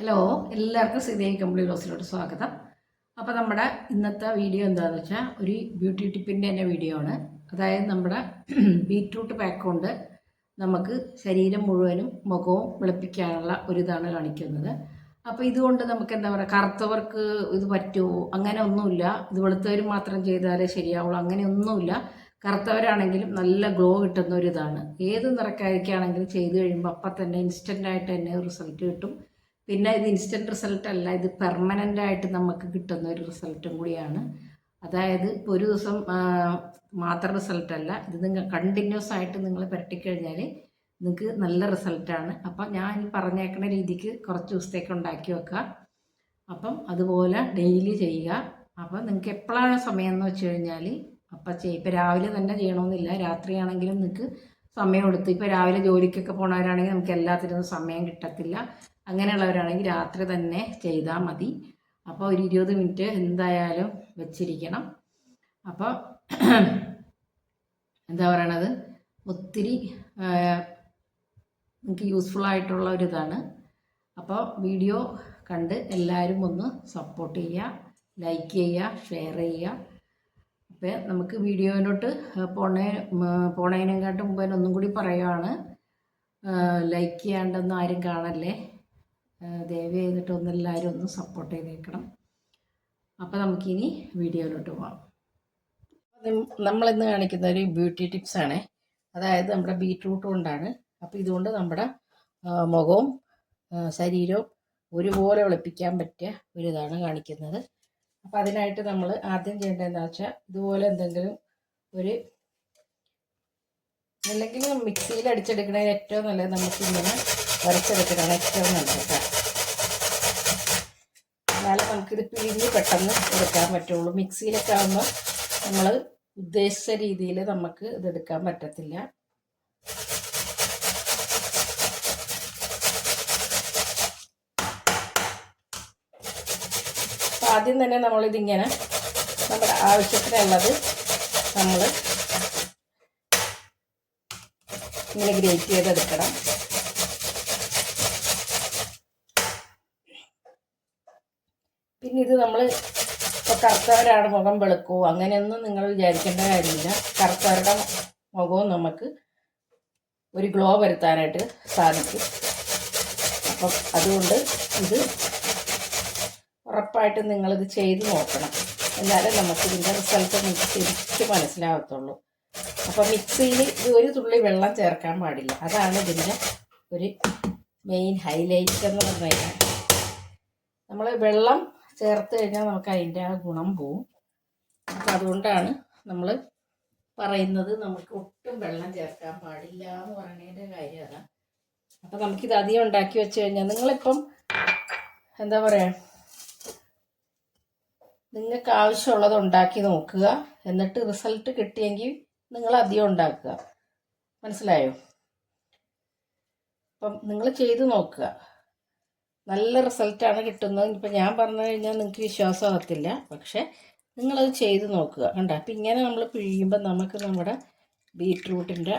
Hello എല്ലാവർക്കും ശ്രീദേവി കമ്പിളി റോസിലോട്ട് സ്വാഗതം. അപ്പോൾ നമ്മുടെ ഇന്നത്തെ വീഡിയോ എന്താണെന്ന് വെച്ചാൽ ഒരു ബ്യൂട്ടി ടിപ്പിന്റെ തന്നെ വീഡിയോ ആണ്. അതായത് നമ്മുടെ ബീറ്റ്റൂട്ട് പാക്ക് കൊണ്ട് നമുക്ക് ശരീരം മുഴുവനും മുഖവും വെളുപ്പിക്കാനുള്ള ഒരു ഇതാണ് കാണിക്കുന്നത്. അപ്പോൾ ഇതുകൊണ്ട് നമുക്ക് എന്താ പറയുക കറുത്തവർക്ക് ഇത് പറ്റുമോ? അങ്ങനെ ഒന്നുമില്ല. ഇത് വെളുത്തവർ മാത്രം ചെയ്താലേ ശരിയാവുള്ളൂ. അങ്ങനെ ഒന്നുമില്ല. കറുത്തവരാണെങ്കിലും നല്ല ഗ്ലോ കിട്ടുന്ന ഒരു ഇതാണ് ഏത് നിറക്കാരിക്കാണെങ്കിലും ചെയ്ത് കഴിയുമ്പോൾ അപ്പം തന്നെ ഇൻസ്റ്റന്റായിട്ട് തന്നെ റിസൾട്ട് കിട്ടും. പിന്നെ ഇത് ഇൻസ്റ്റന്റ് റിസൾട്ട് അല്ല ഇത് പെർമനന്റ് ആയിട്ട് നമുക്ക് കിട്ടുന്ന ഒരു റിസൾട്ടും കൂടിയാണ്. അതായത് ഇപ്പോൾ ഒരു ദിവസം മാത്രം റിസൾട്ട് അല്ല ഇത് നിങ്ങൾ കണ്ടിന്യൂസ് ആയിട്ട് നിങ്ങൾ പുരട്ടിക്കഴിഞ്ഞാൽ നിങ്ങൾക്ക് നല്ല റിസൾട്ടാണ് അപ്പം ഞാൻ പറഞ്ഞേക്കുന്ന രീതിക്ക് കുറച്ച് ദിവസത്തേക്ക് ഉണ്ടാക്കി വെക്കുക. അപ്പം അതുപോലെ ഡെയിലി ചെയ്യുക. അപ്പം നിങ്ങൾക്ക് എപ്പോഴാണ് സമയം എന്ന് വെച്ച് കഴിഞ്ഞാൽ അപ്പം ചെയ്യും ഇപ്പം രാവിലെ തന്നെ ചെയ്യണമെന്നില്ല രാത്രിയാണെങ്കിലും നിങ്ങൾക്ക് സമയം എടുത്ത് ഇപ്പോൾ രാവിലെ ജോലിക്കൊക്കെ പോണവരാണെങ്കിൽ നമുക്ക് എല്ലാത്തിനും സമയം കിട്ടത്തില്ല. അങ്ങനെയുള്ളവരാണെങ്കിൽ രാത്രി തന്നെ ചെയ്താൽ മതി. അപ്പോൾ ഒരു ഇരുപത് മിനിറ്റ് എന്തായാലും വെച്ചിരിക്കണം. അപ്പോൾ എന്താ പറയണത്? ഒത്തിരി നിങ്ങൾക്ക് യൂസ്ഫുൾ ആയിട്ടുള്ള ഒരു ഇതാണ്. അപ്പോൾ വീഡിയോ കണ്ട് എല്ലാവരും ഒന്ന് സപ്പോർട്ട് ചെയ്യുക ലൈക്ക് ചെയ്യുക ഷെയർ ചെയ്യുക. അപ്പോൾ നമുക്ക് വീഡിയോയിലോട്ട് പോണേ പോണേനെക്കാട്ടും മുമ്പേ ഒന്നും കൂടി പറയുകയാണ് ലൈക്ക് ചെയ്യാണ്ടൊന്നും ആരും കാണല്ലേ? ദയവ് ചെയ്തിട്ട് ഒന്ന് എല്ലാവരും ഒന്ന് സപ്പോർട്ട് ചെയ്തേക്കണം. അപ്പോൾ നമുക്കിനി വീഡിയോയിലോട്ട് പോകാം നമ്മളിന്ന് കാണിക്കുന്ന ഒരു ബ്യൂട്ടി ടിപ്സ് ആണ്. അതായത് നമ്മുടെ ബീറ്റ്റൂട്ട് കൊണ്ടാണ്. അപ്പോൾ ഇതുകൊണ്ട് നമ്മുടെ മുഖവും ശരീരവും ഒരുപോലെ വെളുപ്പിക്കാൻ പറ്റിയ ഒരു ഇതാണ് കാണിക്കുന്നത്. അപ്പോൾ അതിനായിട്ട് നമ്മൾ ആദ്യം ചെയ്യേണ്ടതെന്ന് വെച്ചാൽ ഇതുപോലെ എന്തെങ്കിലും ഒരു അല്ലെങ്കിൽ മിക്സിയിൽ അടിച്ചെടുക്കണതിന് ഏറ്റവും നല്ലത് നമുക്ക് ഇങ്ങനെ വരച്ചെടുക്കണതാണ് ഏറ്റവും നല്ലത് കേട്ടോ. എന്നാലും നമുക്കിത് പിഴിഞ്ഞ് പെട്ടെന്ന് എടുക്കാൻ പറ്റുള്ളൂ. മിക്സിയിലൊക്കെ ആകുമ്പോൾ നമ്മൾ ഉദ്ദേശിച്ച രീതിയിൽ നമുക്ക് ഇതെടുക്കാൻ പറ്റത്തില്ല. ആദ്യം തന്നെ നമ്മളിതിങ്ങനെ നമ്മുടെ ആവശ്യത്തിനുള്ളത് നമ്മൾ ഇങ്ങനെ ഗ്രേറ്റ് ചെയ്തെടുക്കണം. പിന്നെ ഇത് നമ്മൾ ഇപ്പോൾ കറുത്തവരാണ് മുഖം വെളുക്കുമോ അങ്ങനെയൊന്നും നിങ്ങൾ വിചാരിക്കേണ്ട കാര്യമില്ല. കറുത്തവരുടെ മുഖവും നമുക്ക് ഒരു ഗ്ലോ വരുത്താനായിട്ട് സാധിക്കും. അപ്പം അതുകൊണ്ട് ഇത് ഉറപ്പായിട്ടും നിങ്ങളിത് ചെയ്ത് നോക്കണം. എന്നാലേ നമുക്ക് ഇതിന്റെ റിസൾട്ട് നിങ്ങൾക്ക് ശരിക്കും മനസ്സിലാകത്തുള്ളൂ അപ്പം മിക്സിയിൽ ഇത് ഒരു തുള്ളി വെള്ളം ചേർക്കാൻ പാടില്ല. അതാണ് ഇതിന്റെ ഒരു മെയിൻ ഹൈലൈറ്റ് എന്ന് പറഞ്ഞു കഴിഞ്ഞാൽ. നമ്മൾ വെള്ളം ചേർത്ത് കഴിഞ്ഞാൽ നമുക്ക് അതിന്റെ ആ ഗുണം പോവും. അപ്പം അതുകൊണ്ടാണ് നമ്മൾ പറയുന്നത് നമുക്ക് ഒട്ടും വെള്ളം ചേർക്കാൻ പാടില്ല എന്ന് പറയുന്നതിന്റെ കാര്യം അതാണ് അപ്പം നമുക്കിത് അധികം ഉണ്ടാക്കി വെച്ച് കഴിഞ്ഞാൽ നിങ്ങളിപ്പം എന്താ പറയുക നിങ്ങൾക്ക് ആവശ്യമുള്ളത് ഉണ്ടാക്കി നോക്കുക. എന്നിട്ട് റിസൾട്ട് കിട്ടിയെങ്കിൽ നിങ്ങൾ അധികം ഉണ്ടാക്കുക. മനസ്സിലായോ? അപ്പം നിങ്ങൾ ചെയ്ത് നോക്കുക. നല്ല റിസൾട്ടാണ് കിട്ടുന്നത്. ഇപ്പം ഞാൻ പറഞ്ഞു കഴിഞ്ഞാൽ നിങ്ങൾക്ക് വിശ്വാസമാകത്തില്ല പക്ഷേ നിങ്ങളത് ചെയ്ത് നോക്കുക കണ്ട. അപ്പം ഇങ്ങനെ നമ്മൾ പിഴിയുമ്പോൾ നമുക്ക് നമ്മുടെ ബീറ്റ്റൂട്ടിന്റെ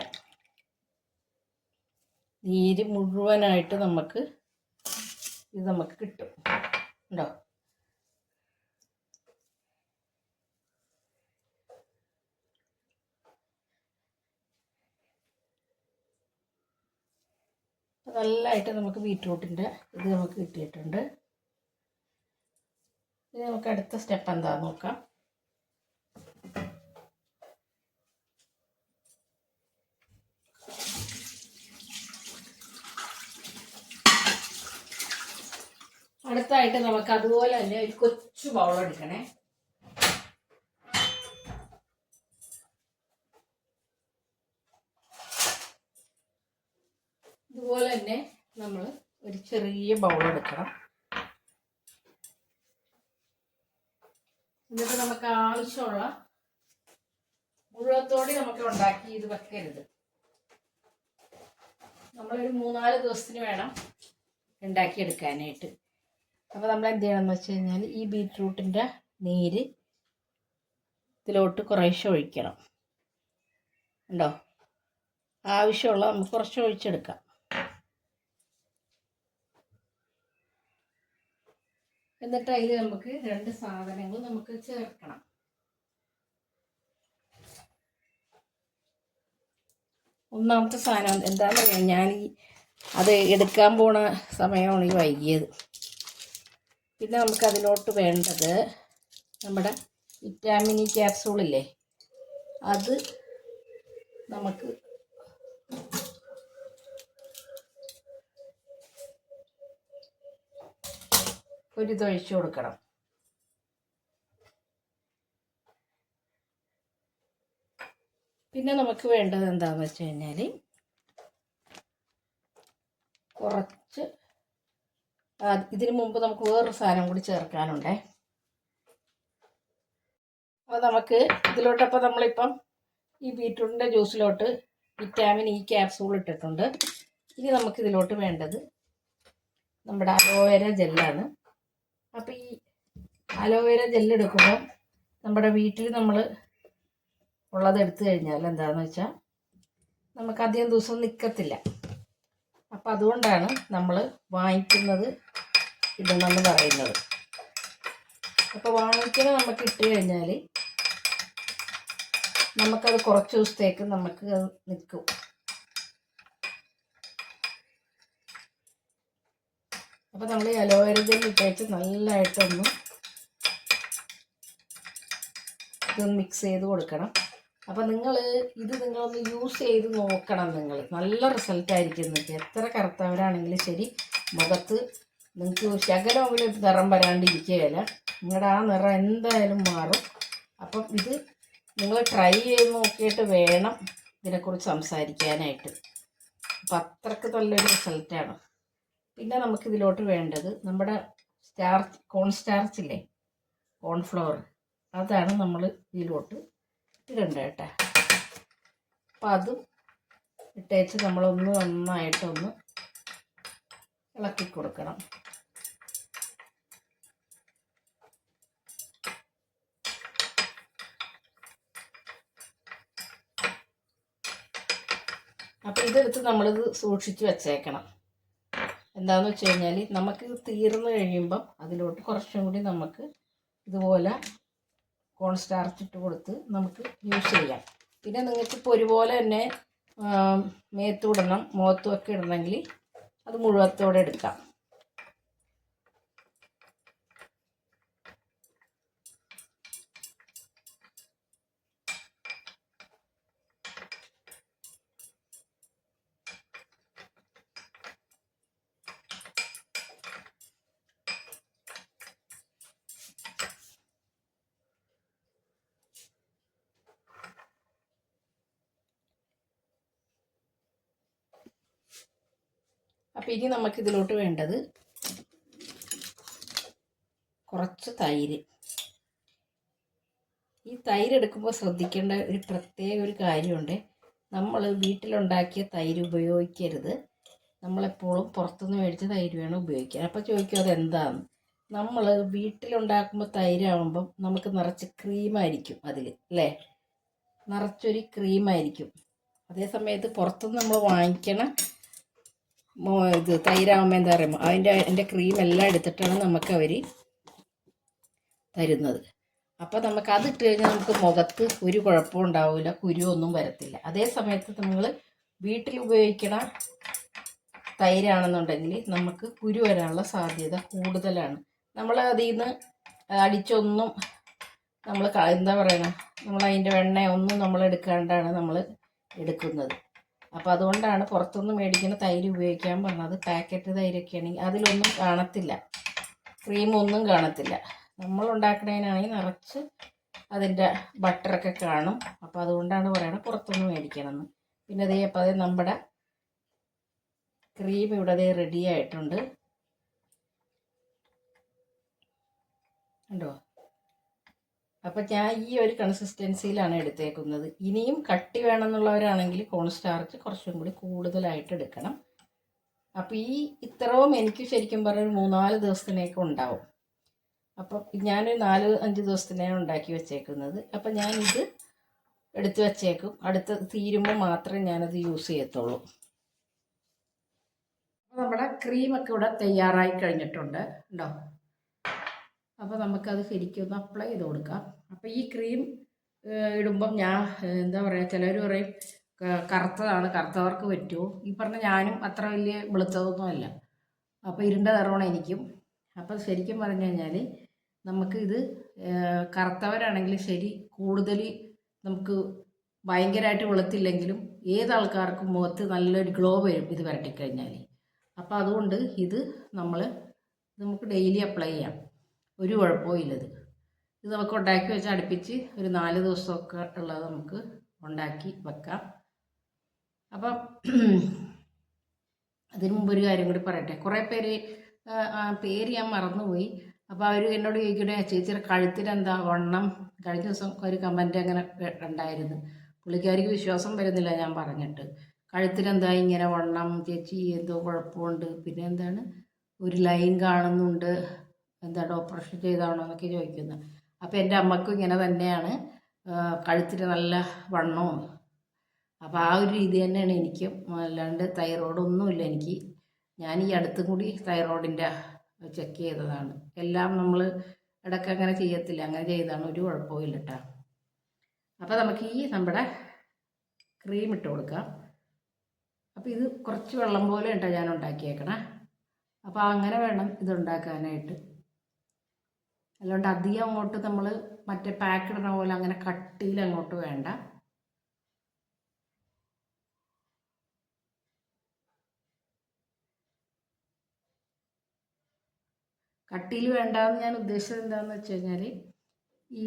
നീര് മുഴുവനായിട്ട് നമുക്ക് ഇത് നമുക്ക് കിട്ടും. ഉണ്ടോ നല്ലതായിട്ട് നമുക്ക് ബീറ്റ്റൂട്ടിന്റെ ഇത് നമുക്ക് കിട്ടിയിട്ടുണ്ട്. ഇനി നമുക്ക് അടുത്ത സ്റ്റെപ്പ് എന്താണെന്ന് നോക്കാം. അടുത്തായിട്ട് നമുക്ക് അതുപോലെ തന്നെ ഒരു കൊച്ചു ബൗൾ എടുക്കണേ. ഇതുപോലെ തന്നെ നമ്മൾ ഒരു ചെറിയ ബൗൾ എടുക്കണം. എന്നിട്ട് നമുക്ക് ആവശ്യമുള്ള മുഴുവത്തോടെ നമുക്ക് ഉണ്ടാക്കി ഇത് വെക്കരുത്. നമ്മളൊരു മൂന്നാൽ ദിവസത്തിന് വേണം ഉണ്ടാക്കിയെടുക്കാനായിട്ട്. അപ്പോൾ നമ്മൾ എന്ത് ചെയ്യണമെന്ന് വെച്ച് കഴിഞ്ഞാൽ ഈ ബീറ്റ്റൂട്ടിന്റെ നീര് ഇതിലോട്ട് കുറേശ്ശെ ഒഴിക്കണം. ഉണ്ടോ ആവശ്യമുള്ള നമുക്ക് കുറച്ച് ഒഴിച്ചെടുക്കാം. എന്നിട്ട് അതിൽ നമുക്ക് രണ്ട് സാധനങ്ങൾ നമുക്ക് ചേർക്കണം. ഒന്നാമത്തെ സാധനം എന്താണെന്ന് ഞാൻ ഈ അത് എടുക്കാൻ പോണ സമയമാണ് ഈ വൈകിയത്. പിന്നെ നമുക്ക് അതിലോട്ട് വേണ്ടത് നമ്മുടെ വിറ്റാമിൻ ഇ ക്യാപ്സൂളില്ലേ അത് നമുക്ക് ഒരു ഇതൊഴിച്ചു കൊടുക്കണം. പിന്നെ നമുക്ക് വേണ്ടത് എന്താണെന്ന് വെച്ച് കഴിഞ്ഞാൽ കുറച്ച് ഇതിനു മുമ്പ് നമുക്ക് വേറൊരു സാധനം കൂടി ചേർക്കാനുണ്ടേ. അപ്പോൾ നമുക്ക് ഇതിലോട്ടപ്പോൾ നമ്മളിപ്പം ഈ ബീറ്റ്റൂട്ടിന്റെ ജ്യൂസിലോട്ട് വിറ്റാമിൻ ഇ ക്യാപ്സൂൾ ഇട്ടിട്ടുണ്ട്. ഇനി നമുക്ക് ഇതിലോട്ട് വേണ്ടത് നമ്മുടെ അലോവേര ജെല്ലാണ്. അപ്പോൾ ഈ അലോവേര ജെല്ലെടുക്കുമ്പം നമ്മുടെ വീട്ടിൽ നമ്മൾ ഉള്ളത് എടുത്തു കഴിഞ്ഞാൽ എന്താണെന്ന് വെച്ചാൽ നമുക്ക് അധികം ദിവസം നിൽക്കത്തില്ല അപ്പം അതുകൊണ്ടാണ് നമ്മൾ വാങ്ങിക്കുന്നത് ഇടണമെന്ന് പറയുന്നത്. അപ്പോൾ വാങ്ങിക്കുന്ന നമുക്ക് ഇട്ട് കഴിഞ്ഞാൽ നമുക്കത് കുറച്ച് ദിവസത്തേക്ക് നമുക്ക് അത് നിൽക്കും. അപ്പോൾ നമ്മൾ ഈ അലോവേര ജെൽ ഇട്ടേച്ച് നല്ലതായിട്ടൊന്ന് ഇതൊന്ന് മിക്സ് ചെയ്ത് കൊടുക്കണം. അപ്പോൾ നിങ്ങൾ ഇത് നിങ്ങളൊന്ന് യൂസ് ചെയ്ത് നോക്കണം നിങ്ങൾ നല്ല റിസൾട്ട് ആയിരിക്കും നിങ്ങൾക്ക് എത്ര കറുത്തവരാണെങ്കിലും ശരി മുഖത്ത് നിങ്ങൾക്ക് ശകലമെങ്കിലും ഒരു നിറം വരാണ്ടിരിക്കുകയില്ല. നിങ്ങളുടെ ആ നിറം എന്തായാലും മാറും. അപ്പം ഇത് നിങ്ങൾ ട്രൈ ചെയ്ത് നോക്കിയിട്ട് വേണം ഇതിനെക്കുറിച്ച് സംസാരിക്കാനായിട്ട്. അപ്പം അത്രയ്ക്ക് നല്ലൊരു റിസൾട്ടാണ് പിന്നെ നമുക്ക് ഇതിലോട്ട് വേണ്ടത് നമ്മുടെ സ്റ്റാർച്ച് കോൺ സ്റ്റാർച്ച് ഇല്ലേ? കോൺഫ്ലവർ. അതാണ് നമ്മൾ ഇതിലോട്ട് ഇടേണ്ടത് കേട്ടോ. അപ്പം അതും ഇട്ടേച്ച് നമ്മളൊന്ന് നന്നായിട്ടൊന്ന് ഇളക്കി കൊടുക്കണം അപ്പം ഇതെടുത്ത് നമ്മളിത് സൂക്ഷിച്ച് വെച്ചേക്കണം. എന്താണെന്ന് വെച്ച് കഴിഞ്ഞാൽ നമുക്ക് തീർന്നു കഴിയുമ്പം അതിലോട്ട് കുറച്ചും കൂടി നമുക്ക് ഇതുപോലെ കോൺ സ്റ്റാർച്ച് ഇട്ട് കൊടുത്ത് നമുക്ക് യൂസ് ചെയ്യാം. പിന്നെ നിങ്ങൾക്ക് ഇപ്പോൾ ഒരുപോലെ തന്നെ മേത്തൂടണം മുഖത്തും ഒക്കെ ഇടണമെങ്കിൽ അത് മുഴുവത്തോടെ എടുക്കാം. അപ്പോൾ ഇനി നമുക്കിതിലോട്ട് വേണ്ടത് കുറച്ച് തൈര്. ഈ തൈര് എടുക്കുമ്പോൾ ശ്രദ്ധിക്കേണ്ട ഒരു പ്രത്യേക ഒരു കാര്യമുണ്ട്. നമ്മൾ വീട്ടിലുണ്ടാക്കിയ തൈര് ഉപയോഗിക്കരുത്. നമ്മളെപ്പോഴും പുറത്തുനിന്ന് മേടിച്ച തൈര് വേണം ഉപയോഗിക്കാൻ. അപ്പോൾ ചോദിക്കും അതെന്താണ്? നമ്മൾ വീട്ടിലുണ്ടാക്കുമ്പോൾ തൈരാകുമ്പം നമുക്ക് നിറച്ച് ക്രീമായിരിക്കും അതിൽ അല്ലേ? നിറച്ചൊരു ക്രീമായിരിക്കും. അതേ സമയത്ത് പുറത്തുനിന്ന് നമ്മൾ വാങ്ങിക്കണ ഇത് തൈരാകുമ്പോൾ എന്താ പറയുമ്പോൾ അതിന്റെ അതിന്റെ ക്രീം എല്ലാം എടുത്തിട്ടാണ് നമുക്ക് അവർ തരുന്നത്. അപ്പോൾ നമുക്ക് അത് ഇട്ട് കഴിഞ്ഞാൽ നമുക്ക് മുഖത്ത് ഒരു കുഴപ്പവും ഉണ്ടാവില്ല കുരുവൊന്നും വരത്തില്ല. അതേ സമയത്ത് നമ്മൾ വീട്ടിൽ ഉപയോഗിക്കണ തൈരാണെന്നുണ്ടെങ്കിൽ നമുക്ക് കുരു വരാനുള്ള സാധ്യത കൂടുതലാണ്. നമ്മൾ അതിൽ നിന്ന് അടിച്ചൊന്നും നമ്മൾ എന്താ പറയണ നമ്മൾ അതിന്റെ വെണ്ണയൊന്നും നമ്മൾ എടുക്കാണ്ടാണ് നമ്മൾ എടുക്കുന്നത്. അപ്പോൾ അതുകൊണ്ടാണ് പുറത്തുനിന്ന് മേടിക്കുന്ന തൈര് ഉപയോഗിക്കാൻ പറഞ്ഞത്. പാക്കറ്റ് തൈരൊക്കെ ആണെങ്കിൽ അതിലൊന്നും കാണത്തില്ല. ക്രീമൊന്നും കാണത്തില്ല. നമ്മൾ ഉണ്ടാക്കണേനാണെങ്കിൽ നിറച്ച് അതിന്റെ ബട്ടറൊക്കെ കാണും. അപ്പോൾ അതുകൊണ്ടാണ് പറയുന്നത് പുറത്തുനിന്ന് മേടിക്കണമെന്ന്. പിന്നെ അതേ അപ്പോൾ അതേ നമ്മുടെ ക്രീം ഇവിടെ അതേ റെഡി ആയിട്ടുണ്ട്. ഉണ്ടോ അപ്പം ഞാൻ ഈ ഒരു കൺസിസ്റ്റൻസിയിലാണ് എടുത്തേക്കുന്നത്. ഇനിയും കട്ടി വേണമെന്നുള്ളവരാണെങ്കിൽ കോൺസ്റ്റാർച്ച് കുറച്ചും കൂടി കൂടുതലായിട്ട് എടുക്കണം. അപ്പോൾ ഈ ഇത്രയും എനിക്ക് ശരിക്കും പറഞ്ഞ ഒരു മൂന്നാൽ ദിവസത്തിനേക്ക് ഉണ്ടാവും. അപ്പം ഞാനൊരു നാല് അഞ്ച് ദിവസത്തിനാണ് ഉണ്ടാക്കി വെച്ചേക്കുന്നത്. അപ്പം ഞാനിത് എടുത്ത് വെച്ചേക്കും. അടുത്ത് തീരുമ്പോൾ മാത്രമേ ഞാനത് യൂസ് ചെയ്യത്തുള്ളൂ. നമ്മുടെ ക്രീമൊക്കെ ഇവിടെ തയ്യാറായി കഴിഞ്ഞിട്ടുണ്ട്. ഉണ്ടോ അപ്പോൾ നമുക്കത് ശരിക്കും ഒന്ന് അപ്ലൈ ചെയ്ത് കൊടുക്കാം. അപ്പോൾ ഈ ക്രീം ഇടുമ്പം ഞാൻ എന്താ പറയുക ചിലർ പറയും കറുത്തതാണ് കറുത്തവർക്ക് പറ്റുമോ ഈ പറഞ്ഞ ഞാനും അത്ര വലിയ വെളുത്തതൊന്നും അല്ല. അപ്പോൾ ഇരുണ്ട നിറമാണ് എനിക്കും. അപ്പോൾ ശരിക്കും പറഞ്ഞു കഴിഞ്ഞാൽ നമുക്ക് ഇത് കറുത്തവരാണെങ്കിൽ ശരി കൂടുതൽ നമുക്ക് ഭയങ്കരമായിട്ട് വെളുത്തില്ലെങ്കിലും ഏത് ആൾക്കാർക്കും മുഖത്ത് നല്ലൊരു ഗ്ലോ വരും ഇത് വരട്ടിക്കഴിഞ്ഞാൽ അപ്പോൾ അതുകൊണ്ട് ഇത് നമ്മൾ നമുക്ക് ഡെയിലി അപ്ലൈ ചെയ്യാം. ഒരു കുഴപ്പവും ഇല്ലത് ഇത് നമുക്ക് ഉണ്ടാക്കി വെച്ച് അടുപ്പിച്ച് ഒരു നാല് ദിവസമൊക്കെ ഉള്ളത് നമുക്ക് ഉണ്ടാക്കി വെക്കാം. അപ്പം അതിനു മുമ്പ് ഒരു കാര്യം കൂടി പറയട്ടെ. കുറേ പേര് പേര് ഞാൻ മറന്നുപോയി. അപ്പോൾ അവർ എന്നോട് ചോദിക്കണേ ചേച്ചിയുടെ കഴുത്തിനെന്താ വണ്ണം? കഴിഞ്ഞ ദിവസം ഒരു കമന്റ് അങ്ങനെ ഉണ്ടായിരുന്നു. പുള്ളിക്കാരിക്ക് വിശ്വാസം വരുന്നില്ല ഞാൻ പറഞ്ഞിട്ട്. കഴുത്തിനെന്താ ഇങ്ങനെ വണ്ണം? ചേച്ചി എന്തോ കുഴപ്പമുണ്ട്. പിന്നെ എന്താണ്? ഒരു ലൈൻ കാണുന്നുണ്ട്. എന്താണ് ഓപ്പറേഷൻ ചെയ്താണോ എന്നൊക്കെ ചോദിക്കുന്നത് അപ്പോൾ എന്റെ അമ്മക്കും ഇങ്ങനെ തന്നെയാണ്. കഴുത്തിൽ നല്ല വണ്ണവും അപ്പോൾ ആ ഒരു രീതി തന്നെയാണ് എനിക്കും. അല്ലാണ്ട് തൈറോയ്ഡൊന്നുമില്ല എനിക്ക്. ഞാൻ ഈ അടുത്തും കൂടി തൈറോയിഡിന്റെ ചെക്ക് ചെയ്തതാണ്. എല്ലാം നമ്മൾ ഇടയ്ക്ക് അങ്ങനെ ചെയ്യത്തില്ല. അങ്ങനെ ചെയ്താണ്. ഒരു കുഴപ്പവും ഇല്ല കേട്ടോ അപ്പോൾ നമുക്ക് ഈ നമ്മുടെ ക്രീം ഇട്ട് കൊടുക്കാം. അപ്പോൾ ഇത് കുറച്ച് വെള്ളം പോലെ ഉണ്ടോ ഞാൻ ഉണ്ടാക്കിയേക്കണേ. അപ്പോൾ അങ്ങനെ വേണം ഇത് അല്ലാണ്ട് അധികം അങ്ങോട്ട് നമ്മൾ മറ്റേ പാക്ക് ഇടണ പോലെ അങ്ങനെ കട്ടിയിൽ അങ്ങോട്ട് വേണ്ട. കട്ടിയിൽ വേണ്ടാന്ന് ഞാൻ ഉദ്ദേശിച്ചത് എന്താണെന്ന് വെച്ച് കഴിഞ്ഞാൽ ഈ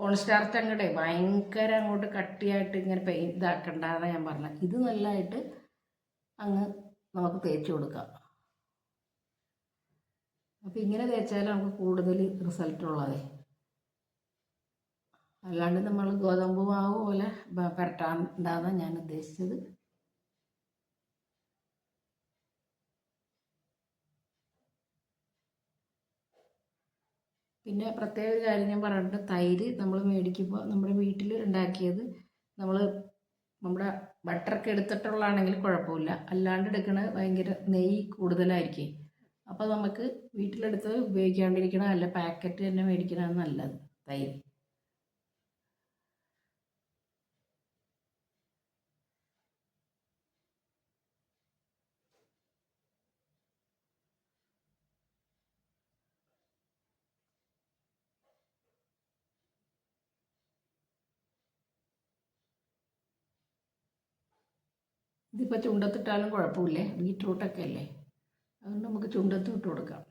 കോൺസ്റ്റാർച്ച് അങ്ങോട്ടെ ഭയങ്കര അങ്ങോട്ട് കട്ടിയായിട്ട് ഇങ്ങനെ പെയിൻ ഇതാക്കണ്ടെന്നാണ് ഞാൻ പറഞ്ഞത് ഇത് നല്ലതായിട്ട് അങ്ങ് നമുക്ക് തേച്ച് കൊടുക്കാം. അപ്പോൾ ഇങ്ങനെ തേച്ചാൽ നമുക്ക് കൂടുതൽ റിസൾട്ട് ഉള്ളത്. അല്ലാണ്ട് നമ്മൾ ഗോതമ്പ് മാവ് പോലെ പുരട്ടാണ്ടാന്നാണ് ഞാൻ ഉദ്ദേശിച്ചത്. പിന്നെ പ്രത്യേക കാര്യം ഞാൻ പറഞ്ഞിട്ട് തൈര് നമ്മൾ മേടിക്കുമ്പോൾ നമ്മുടെ വീട്ടിൽ ഉണ്ടാക്കിയത് നമ്മൾ നമ്മുടെ ബട്ടറൊക്കെ എടുത്തിട്ടുള്ളതാണെങ്കിൽ കുഴപ്പമില്ല. അല്ലാണ്ട് എടുക്കണത് ഭയങ്കര നെയ്യ് കൂടുതലായിരിക്കും. അപ്പോൾ നമുക്ക് വീട്ടിലെടുത്ത് ഉപയോഗിക്കാണ്ടിരിക്കണ അല്ല പാക്കറ്റ് തന്നെ മേടിക്കണതാണ് നല്ലത് തൈര്. ഇതിപ്പോൾ ചുണ്ടത്തിട്ടാലും കുഴപ്പമില്ലേ? ബീറ്റ്റൂട്ടൊക്കെ അല്ലേ? അതുകൊണ്ട് നമുക്ക് ചുണ്ടത്ത് ഇട്ട് കൊടുക്കാം.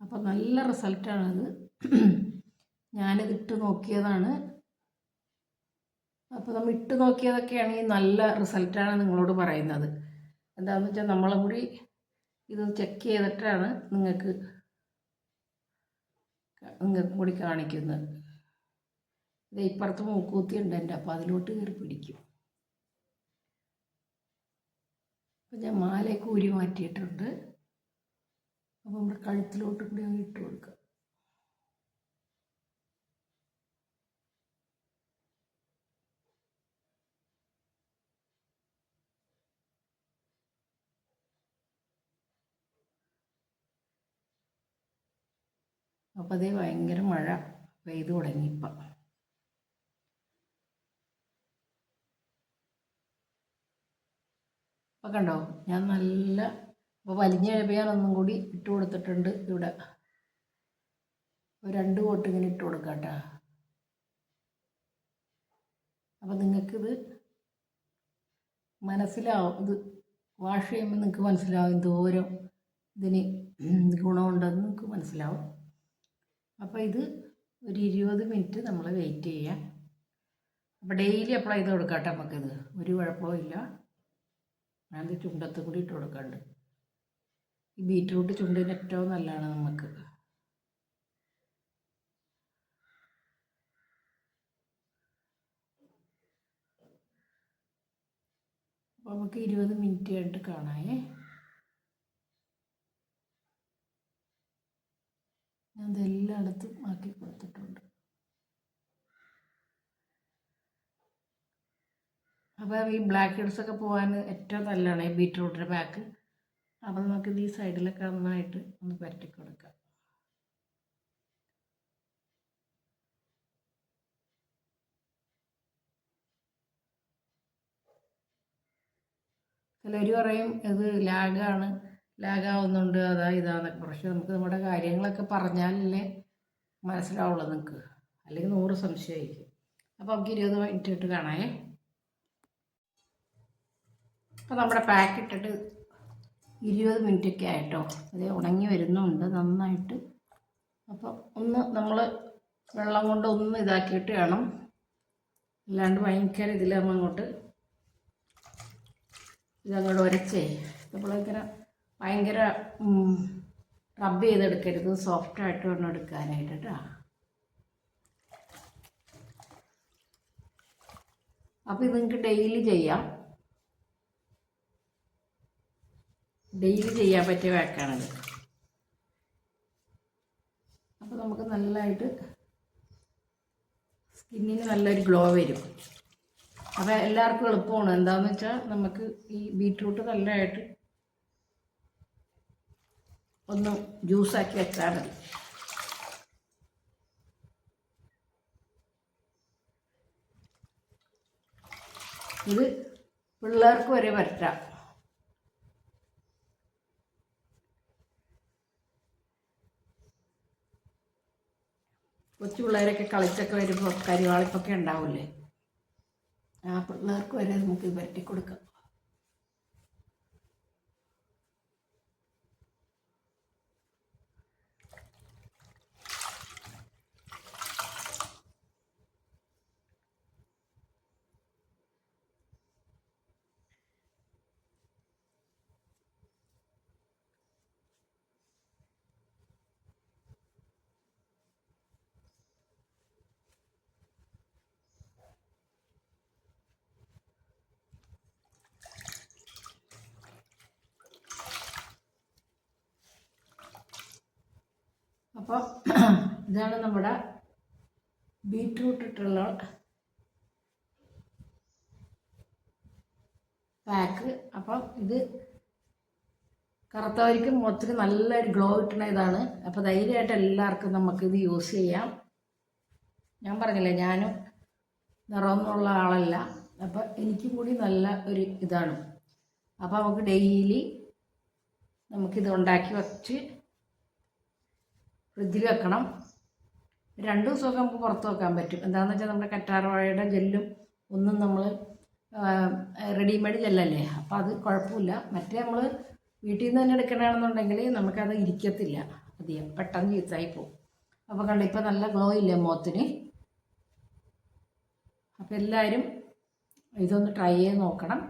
അപ്പം നല്ല റിസൾട്ടാണത് ഞാനിത് ഇട്ട് നോക്കിയതാണ്. അപ്പോൾ നമ്മൾ ഇട്ട് നോക്കിയതൊക്കെയാണെങ്കിൽ നല്ല റിസൾട്ടാണ് നിങ്ങളോട് പറയുന്നത്. എന്താണെന്ന് വെച്ചാൽ നമ്മളും കൂടി ഇത് ചെക്ക് ചെയ്തിട്ടാണ് നിങ്ങൾക്ക് നിങ്ങൾക്കും കൂടി കാണിക്കുന്നത് ഇത് ഇപ്പുറത്ത് മൂക്കൂത്തി ഉണ്ട് എന്റെ അപ്പോൾ അതിലോട്ട് കയറി പിടിക്കും. അപ്പം ഞാൻ മാലയൊക്കെ ഊരി മാറ്റിയിട്ടുണ്ട്. അപ്പോൾ നമ്മുടെ കഴുത്തിലോട്ട് കൂടി ഇട്ട് കൊടുക്കുക അപ്പോൾ അതേ ഭയങ്കര മഴ പെയ്തു തുടങ്ങി ഇപ്പം. അപ്പം കണ്ടോ ഞാൻ നല്ല അപ്പോൾ വലിഞ്ഞ ഒന്നും കൂടി ഇട്ട് കൊടുത്തിട്ടുണ്ട് ഇവിടെ. ഒരു രണ്ട് കോട്ട് ഇങ്ങനെ ഇട്ട് കൊടുക്കാം കേട്ടോ. അപ്പം നിങ്ങൾക്കിത് മനസ്സിലാവും ഇത് വാഷ് ചെയ്യുമ്പോൾ നിങ്ങൾക്ക് മനസ്സിലാവും എന്തോരം ഇതിന് ഗുണമുണ്ടെന്ന് നിങ്ങൾക്ക് മനസ്സിലാവും. അപ്പോൾ ഇത് ഒരു ഇരുപത് മിനിറ്റ് നമ്മൾ വെയിറ്റ് ചെയ്യാം. അപ്പോൾ ഡെയിലി അപ്ലൈ ചെയ്ത് കൊടുക്കാം കേട്ടോ നമുക്കിത്. ഒരു കുഴപ്പവും ഇല്ല. ഞാനിത് ചുണ്ടത്ത് കൂടി ഇട്ട് കൊടുക്കാണ്ട്. ഈ ബീറ്റ്റൂട്ട് ചുണ്ടിന് ഏറ്റവും നല്ലതാണ് നമുക്ക്. അപ്പോൾ നമുക്ക് ഇരുപത് മിനിറ്റ് കഴിഞ്ഞിട്ട് കാണാമേ ഞാൻ ഇതെല്ലായിടത്തും ആക്കി കൊടുത്തിട്ടുണ്ട്. അപ്പോൾ ഈ ബ്ലാക്ക് ഹെഡ്സ് ഒക്കെ പോകാൻ ഏറ്റവും നല്ലതാണ് ഈ ബീറ്റ്റൂട്ടിന്റെ പാക്ക് അപ്പോൾ നമുക്ക് ഈ സൈഡിലൊക്കെ നന്നായിട്ട് ഒന്ന് പരട്ടി കൊടുക്കാം. ചിലർ പറയും ഇത് ലാഗാണ് ലാഗാവുന്നുണ്ട്. അതാ ഇതാന്നൊക്കെ പക്ഷെ നമുക്ക് നമ്മുടെ കാര്യങ്ങളൊക്കെ പറഞ്ഞാലല്ലേ മനസ്സിലാവുള്ളൂ നിങ്ങൾക്ക് അല്ലെങ്കിൽ നൂറ് സംശയമായിരിക്കും. അപ്പോൾ നമുക്ക് ഇരുപത് മിനിറ്റ് ഇട്ട് കാണാമേ അപ്പോൾ നമ്മുടെ പാക്ക് ഇട്ടിട്ട് ഇരുപത് മിനിറ്റൊക്കെ ആയിട്ടോ? അത് ഉണങ്ങി വരുന്നുണ്ട് നന്നായിട്ട്. അപ്പോൾ ഒന്ന് നമ്മൾ വെള്ളം കൊണ്ട് ഒന്ന് ഇതാക്കിയിട്ട് വേണം. അല്ലാണ്ട് ഭയങ്കര ഇതിലാകുമ്പോൾ അങ്ങോട്ട് ഇതങ്ങോട്ട് ഉരച്ചേ നമ്മളിങ്ങനെ ഭയങ്കര റബ്ബ് ചെയ്തെടുക്കരുത്. സോഫ്റ്റായിട്ട് വേണം എടുക്കാനായിട്ട് കേട്ടോ അപ്പോൾ ഇത് നിങ്ങൾക്ക് ഡെയിലി ചെയ്യാം. ഡെയിലി ചെയ്യാൻ പറ്റിയ വാക്കാണിത്. അപ്പോൾ നമുക്ക് നല്ലതായിട്ട് സ്കിന്നിന് നല്ലൊരു ഗ്ലോ വരും. അപ്പോൾ എല്ലാവർക്കും എളുപ്പമാണ്. എന്താണെന്ന് വെച്ചാൽ നമുക്ക് ഈ ബീട്രൂട്ട് നല്ലതായിട്ട് ഒന്ന് ജ്യൂസാക്കി വെച്ചാൽ മതി. ഇത് പിള്ളേർക്ക് വരെ പറ്റാം. കൊച്ചു പിള്ളേരൊക്കെ കളിച്ചൊക്കെ വരുമ്പോൾ കരിവാളിപ്പൊക്കെ ഉണ്ടാവില്ലേ ആ പിള്ളേർക്ക് വരെ നമുക്ക് വരട്ടി കൊടുക്കാം അപ്പോൾ ഇതാണ് നമ്മുടെ ബീറ്റ്റൂട്ട് ഇട്ടുള്ള പാക്ക്. അപ്പം ഇത് കറുത്തവർക്ക് മൊത്തത്തിൽ നല്ലൊരു ഗ്ലോ കിട്ടുന്ന ഇതാണ്. അപ്പോൾ ധൈര്യമായിട്ട് എല്ലാവർക്കും നമുക്കിത് യൂസ് ചെയ്യാം. ഞാൻ പറഞ്ഞില്ലേ ഞാനും നിറമൊന്നുള്ള ആളല്ല. അപ്പോൾ എനിക്കും കൂടി നല്ല ഒരു ഇതാണ്. അപ്പോൾ നമുക്ക് ഡെയിലി നമുക്കിത് ഉണ്ടാക്കി വച്ച് ഫ്രിഡ്ജിൽ വെക്കണം. രണ്ട് ദിവസമൊക്കെ നമുക്ക് പുറത്ത് വെക്കാൻ പറ്റും. എന്താണെന്ന് വെച്ചാൽ നമ്മുടെ കറ്റാർവാഴയുടെ ജെല്ലും ഒന്നും നമ്മൾ റെഡിമെയ്ഡ് ജെല്ലല്ലേ? അപ്പോൾ അത് കുഴപ്പമില്ല മറ്റേ നമ്മൾ വീട്ടിൽ നിന്ന് തന്നെ എടുക്കണമെന്നുണ്ടെങ്കിൽ നമുക്കത് ഇരിക്കത്തില്ല. അധികം പെട്ടെന്ന് ചീത്തായി പോകും അപ്പോൾ കണ്ട ഇപ്പം നല്ല ഗ്ലോ ഇല്ലേ മുഖത്തിന്? അപ്പോൾ എല്ലാവരും ഇതൊന്ന് ട്രൈ ചെയ്ത് നോക്കണം.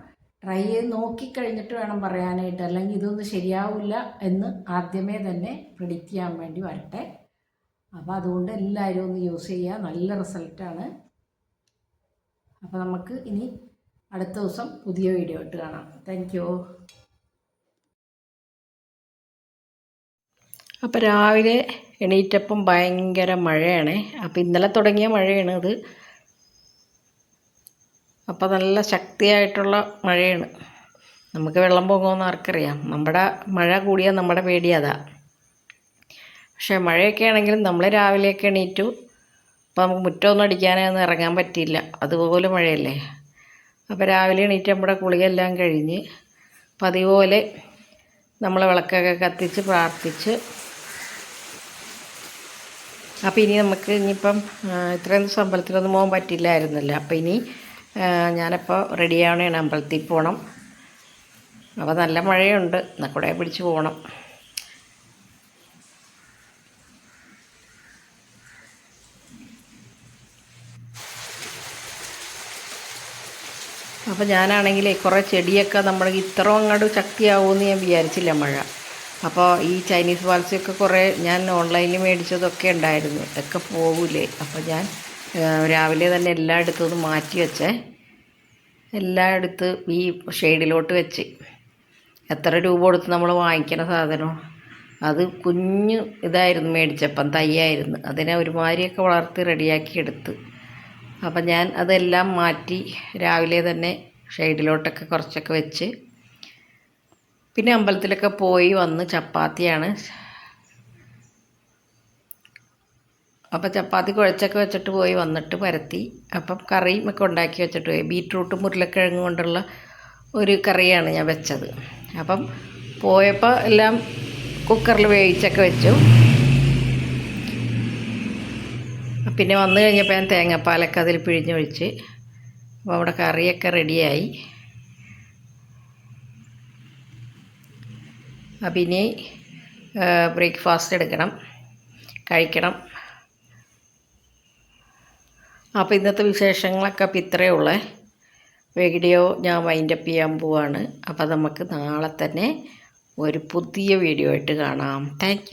ട്രൈ ചെയ്ത് നോക്കിക്കഴിഞ്ഞിട്ട് വേണം പറയാനായിട്ട്. അല്ലെങ്കിൽ ഇതൊന്നും ശരിയാവില്ല എന്ന് ആദ്യമേ തന്നെ പ്രിഡിക്റ്റ് ചെയ്യാൻ വേണ്ടി വരട്ടെ. അപ്പോൾ അതുകൊണ്ട് എല്ലാവരും ഒന്ന് യൂസ് ചെയ്യുക. നല്ല റിസൾട്ടാണ് അപ്പോൾ നമുക്ക് ഇനി അടുത്ത ദിവസം പുതിയ വീഡിയോ ഇട്ട് കാണാം. താങ്ക് യു അപ്പോൾ രാവിലെ എണീറ്റപ്പം ഭയങ്കര മഴയാണ്. അപ്പോൾ ഇന്നലെ തുടങ്ങിയ മഴയാണ് ഇത് അപ്പോൾ നല്ല ശക്തിയായിട്ടുള്ള മഴയാണ്. നമുക്ക് വെള്ളം പോകുമെന്ന് ആർക്കറിയാം. നമ്മുടെ മഴ കൂടിയാൽ നമ്മുടെ പേടി അതാ. പക്ഷേ മഴയൊക്കെ ആണെങ്കിലും നമ്മൾ രാവിലെയൊക്കെ എണീറ്റു. അപ്പോൾ നമുക്ക് മുറ്റമൊന്നും അടിക്കാനൊന്നും ഇറങ്ങാൻ പറ്റിയില്ല. അതുപോലെ മഴയല്ലേ. അപ്പോൾ രാവിലെ എണീറ്റ് നമ്മുടെ കുളിയെല്ലാം കഴിഞ്ഞ് അതുപോലെ നമ്മൾ വിളക്കൊക്കെ കത്തിച്ച് പ്രാർത്ഥിച്ച് അപ്പോൾ ഇനി നമുക്ക് ഇനിയിപ്പം ഇത്രയും ദിവസം അമ്പലത്തിലൊന്നും പോകാൻ പറ്റില്ലായിരുന്നല്ലോ. അപ്പോൾ ഇനി ഞാനിപ്പോൾ റെഡിയാവണേണ് അമ്പലത്തിൽ പോകണം അപ്പോൾ നല്ല മഴയുണ്ട്. നക്കുടെ കൂടെ പിടിച്ച് പോകണം അപ്പോൾ ഞാനാണെങ്കിൽ കുറേ ചെടിയൊക്കെ നമ്മൾ ഇത്ര അങ്ങോട്ട് ശക്തിയാവുമെന്ന് ഞാൻ വിചാരിച്ചില്ല മഴ. അപ്പോൾ ഈ ചൈനീസ് വാൽസൊക്കെ കുറേ ഞാൻ ഓൺലൈനിൽ മേടിച്ചതൊക്കെ ഉണ്ടായിരുന്നു. ഒക്കെ പോകൂലേ അപ്പോൾ ഞാൻ രാവിലെ തന്നെ എല്ലായിടത്തും ഒന്ന് മാറ്റി വെച്ചേ. എല്ലായിടത്ത് ഈ ഷെയ്ഡിലോട്ട് വെച്ച്. എത്ര രൂപ കൊടുത്ത് നമ്മൾ വാങ്ങിക്കുന്ന സാധനം? അത് കുഞ്ഞു ഇതായിരുന്നു മേടിച്ചപ്പം തയ്യായിരുന്നു. അതിനെ ഒരുമാതിരിയൊക്കെ വളർത്തി റെഡിയാക്കി എടുത്ത്. അപ്പം ഞാൻ അതെല്ലാം മാറ്റി രാവിലെ തന്നെ ഷെയ്ഡിലോട്ടൊക്കെ കുറച്ചൊക്കെ വെച്ച്. പിന്നെ അമ്പലത്തിലൊക്കെ പോയി വന്ന് ചപ്പാത്തിയാണ്. അപ്പം ചപ്പാത്തി കുഴച്ചൊക്കെ വെച്ചിട്ട് പോയി വന്നിട്ട് പരത്തി. അപ്പം കറിയും ഒക്കെ ഉണ്ടാക്കി വെച്ചിട്ട് പോയി. ബീട്രൂട്ടും ഉരുളക്കിഴങ്ങും കൊണ്ടുള്ള ഒരു കറിയാണ് ഞാൻ വെച്ചത്. അപ്പം പോയപ്പോൾ എല്ലാം കുക്കറിൽ വേവിച്ചൊക്കെ വെച്ചു. പിന്നെ വന്നു കഴിഞ്ഞപ്പോൾ ഞാൻ തേങ്ങാപ്പാലൊക്കെ അതിൽ പിഴിഞ്ഞൊഴിച്ച് അപ്പോൾ അവിടെ കറിയൊക്കെ റെഡിയായി. അപ്പം ഇനി ബ്രേക്ക്ഫാസ്റ്റ് എടുക്കണം. കഴിക്കണം. അപ്പോൾ ഇന്നത്തെ വിശേഷങ്ങളൊക്കെ അപ്പം ഇത്രയേ ഉള്ളേ. വീഡിയോ ഞാൻ വൈൻഡപ്പ് ചെയ്യാൻ പോവാണ്. അപ്പോൾ നമുക്ക് നാളെ തന്നെ ഒരു പുതിയ വീഡിയോ ആയിട്ട് കാണാം. താങ്ക്